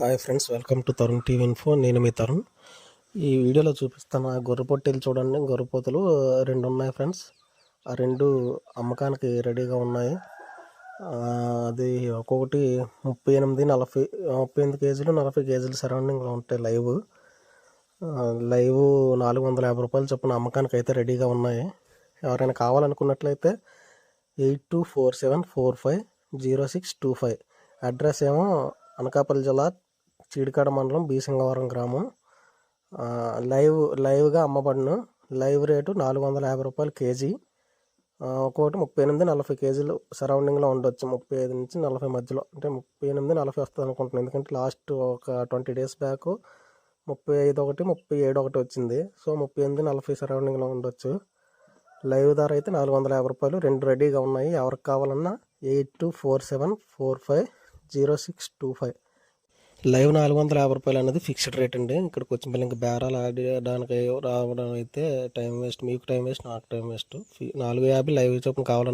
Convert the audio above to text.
Hi friends welcome to Tarun TV info. నేను మీ తరుణ్. ఈ వీడియోలో చూపిస్తున్న గొర్రె పొట్టేలు చూడండి. గొర్రెపోతులు రెండు ఉన్నాయి ఫ్రెండ్స్. ఆ రెండు అమ్మకానికి రెడీగా ఉన్నాయి. అది ఒక్కొక్కటి ముప్పై ఎనిమిది నలభై ముప్పై ఎనిమిది కేజీలు నలభై కేజీలు సరౌండింగ్లో ఉంటాయి లైవ్. లైవ్ నాలుగు వందల యాభై రూపాయలు చొప్పున అమ్మకానికి అయితే రెడీగా ఉన్నాయి. ఎవరైనా కావాలనుకున్నట్లయితే eight two four seven four five zero six two five. Address ఏమో అనకాపల్లి జిల్లా చీడికాడ మండలం బీసింగవరం గ్రామం. లైవ్ లైవ్గా అమ్మబడును. లైవ్ రేటు నాలుగు వందల యాభై రూపాయలు కేజీ. ఒక్కొక్కటి ముప్పై ఎనిమిది నలభై కేజీలు సరౌండింగ్లో ఉండొచ్చు. ముప్పై ఐదు నుంచి నలభై మధ్యలో. అంటే ముప్పై ఎనిమిది నలభై వస్తుంది అనుకుంటున్నాను ఎందుకంటే లాస్ట్ ఒక ట్వంటీ డేస్ బ్యాక్ ముప్పై ఐదు ఒకటి ముప్పై ఏడు ఒకటి వచ్చింది. సో ముప్పై ఎనిమిది నలభై సరౌండింగ్లో ఉండొచ్చు. లైవ్ ధర అయితే నాలుగు వందల యాభై రూపాయలు. రెండు రెడీగా ఉన్నాయి. ఎవరికి కావాలన్నా eight two four seven four five zero six two five. Live నాలుగు వందల యాభై రూపాయలు అనేది ఫిక్స్డ్ రేట్ అండి. ఇక్కడికి వచ్చిన పిల్లలు ఇంకా బేరాలు ఆడడానికి రావడం అయితే టైం వేస్ట్ మీకు టైం వేస్ట్ నాకు టైం వేస్ట్. నాలుగు యాభై లైవ్ చొప్పున కావాలన్నా